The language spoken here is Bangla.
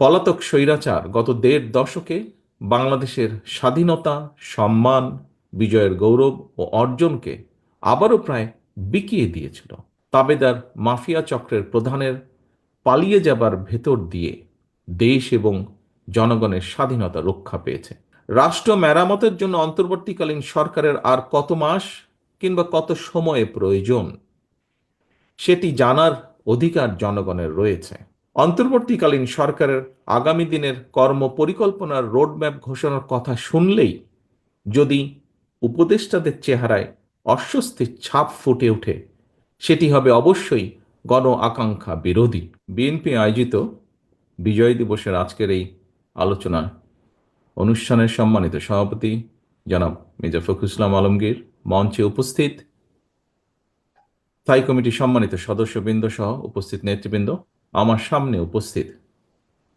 পলাতক স্বৈরাচার গত দেড় দশকে বাংলাদেশের স্বাধীনতা, সম্মান, বিজয়ের গৌরব ও অর্জনকে আবারও প্রায় বিকিয়ে দিয়েছিল। তাবেদার মাফিয়া চক্রের প্রধানের পালিয়ে যাবার ভেতর দিয়ে দেশ এবং জনগণের স্বাধীনতা রক্ষা পেয়েছে। রাষ্ট্র মেরামতের জন্য অন্তর্বর্তীকালীন সরকারের আর কত মাস কিংবা কত সময়ে প্রয়োজন, সেটি জানার অধিকার জনগণের রয়েছে। অন্তর্বর্তীকালীন সরকারের আগামী দিনের কর্ম পরিকল্পনার রোডম্যাপ ঘোষণার কথা শুনলেই যদি উপদেষ্টাদের চেহারায় অস্বস্তির ছাপ ফুটে ওঠে, সেটি হবে অবশ্যই গণ আকাঙ্ক্ষা বিরোধী। বিএনপি আয়োজিত বিজয় দিবসের আজকের এই আলোচনা অনুষ্ঠানের সম্মানিত সভাপতি জনাব মির্জা ফখরুল ইসলাম আলমগীর মঞ্চে উপস্থিত। স্থায়ী কমিটির সম্মানিত সদস্যবৃন্দ সহ উপস্থিত নেতৃবৃন্দ আমার সামনে উপস্থিত।